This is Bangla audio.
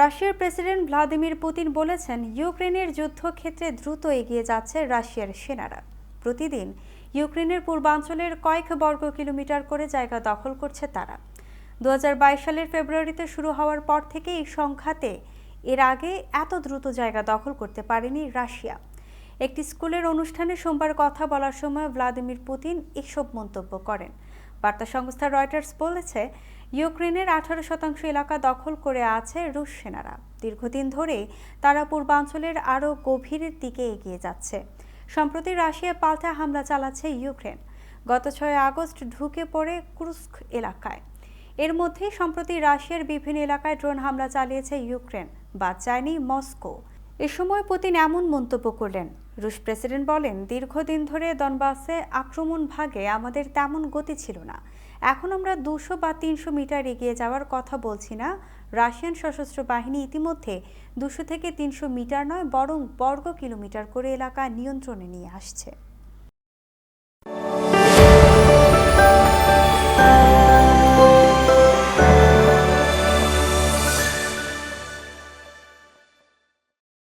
রাশিয়ার প্রেসিডেন্ট ভ্লাদিমির পুতিন বলেছেন, ইউক্রেনের যুদ্ধক্ষেত্রে দ্রুত এগিয়ে যাচ্ছে রাশিয়ার সেনারা। প্রতিদিন ইউক্রেনের পূর্বাঞ্চলের কয়েক বর্গ কিলোমিটার করে জায়গা দখল করছে তারা। দু হাজার বাইশ সালের ফেব্রুয়ারিতে শুরু হওয়ার পর থেকে এই সংখ্যাতে এর আগে এত দ্রুত জায়গা দখল করতে পারেনি রাশিয়া। একটি স্কুলের অনুষ্ঠানে সোমবার কথা বলার সময় ভ্লাদিমির পুতিন এসব মন্তব্য করেন। বার্তা সংস্থা রয়টার্স বলেছে ইউক্রেনের আঠারো শতাংশ এলাকা দখল করে আছে রুশ সেনারা। দীর্ঘদিন ধরে তারা পূর্বাঞ্চলের আরও গভীরের দিকে এগিয়ে যাচ্ছে। সম্প্রতি রাশিয়া পাল্টা হামলা চালাচ্ছে ইউক্রেন। গত ছয় আগস্ট ঢুকে পড়ে ক্রুস্ক এলাকায়। এর মধ্যেই সম্প্রতি রাশিয়ার বিভিন্ন এলাকায় ড্রোন হামলা চালিয়েছে ইউক্রেন, বাদ যায়নি মস্কো। এ সময় পুতিন এমন মন্তব্য করলেন, রুশ প্রেসিডেন্ট বলেন, দীর্ঘদিন ধরে দনবাসে আক্রমণ ভাগে আমাদের তেমন গতি ছিল না। এখন আমরা দুশো বা তিনশো মিটার এগিয়ে যাওয়ার কথা বলছি না। রাশিয়ান সশস্ত্র বাহিনী ইতিমধ্যে দুশো থেকে তিনশো মিটার নয়, বরং বর্গ কিলোমিটার করে এলাকা নিয়ন্ত্রণে নিয়ে আসছে।